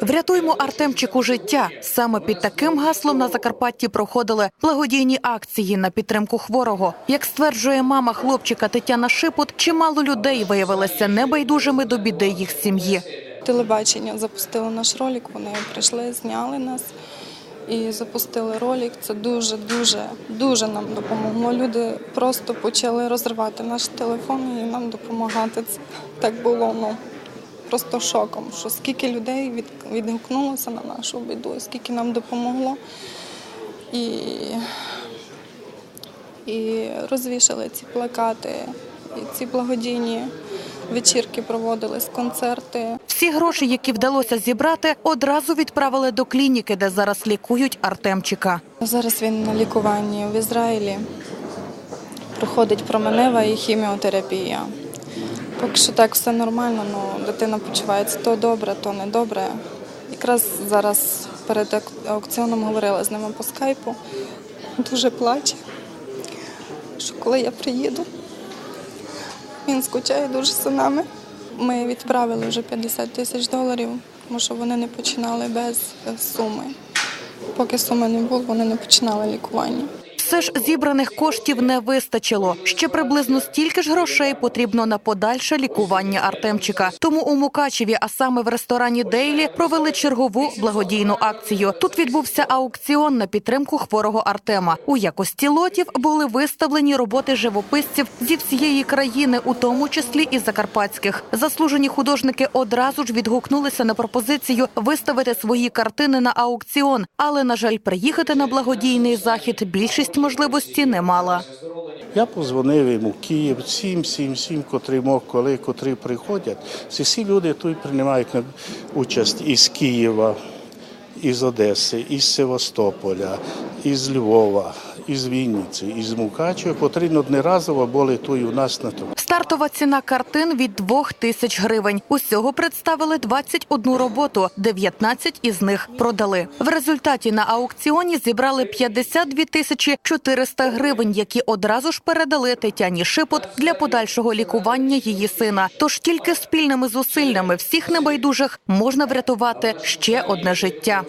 Врятуймо Артемчику життя. Саме під таким гаслом на Закарпатті проходили благодійні акції на підтримку хворого. Як стверджує мама хлопчика Тетяна Шипут, чимало людей виявилися небайдужими до біди їх сім'ї. Телебачення запустило наш ролик, вони прийшли, зняли нас і запустили ролик. Це дуже, дуже, дуже нам допомогло. Люди просто почали розривати наші телефони і нам допомагати. Це так було ну, просто шоком, що скільки людей від, відгукнулося на нашу біду, скільки нам допомогло. І, і розвішали ці плакати, і ці благодійні вечірки проводились, концерти. Всі гроші, які вдалося зібрати, одразу відправили до клініки, де зараз лікують Артемчика. Зараз він на лікуванні в Ізраїлі. Проходить променева і хіміотерапія. Поки що так все нормально, ну, дитина почувається то добре, то не добре. Якраз зараз перед аукціоном говорила з ними по скайпу. Дуже плаче, що коли я приїду, він скучає дуже за нами. Ми відправили вже 50 тисяч доларів, тому що вони не починали без суми. Поки суми не було, вони не починали лікування. Все ж зібраних коштів не вистачило. Ще приблизно стільки ж грошей потрібно на подальше лікування Артемчика. Тому у Мукачеві, а саме в ресторані Дейлі, провели чергову благодійну акцію. Тут відбувся аукціон на підтримку хворого Артема. У якості лотів були виставлені роботи живописців зі всієї країни, у тому числі і закарпатських. Заслужені художники одразу ж відгукнулися на пропозицію виставити свої картини на аукціон. Але на жаль, приїхати на благодійний захід більшість можливості не мала. Я позвонив йому в Київ, всім, всім, всім, котрі мог, коли, котрі приходять. Ці всі люди тут приймають участь із Києва, із Одеси, із Севастополя, із Львова, із Вінниці, із Мукачева, котрі одноразово були тут у нас на тому. Стартова ціна картин від 2 тисяч гривень. Усього представили 21 роботу, 19 із них продали. В результаті на аукціоні зібрали 52 тисячі 400 гривень, які одразу ж передали Тетяні Шипот для подальшого лікування її сина. Тож тільки спільними зусиллями всіх небайдужих можна врятувати ще одне життя.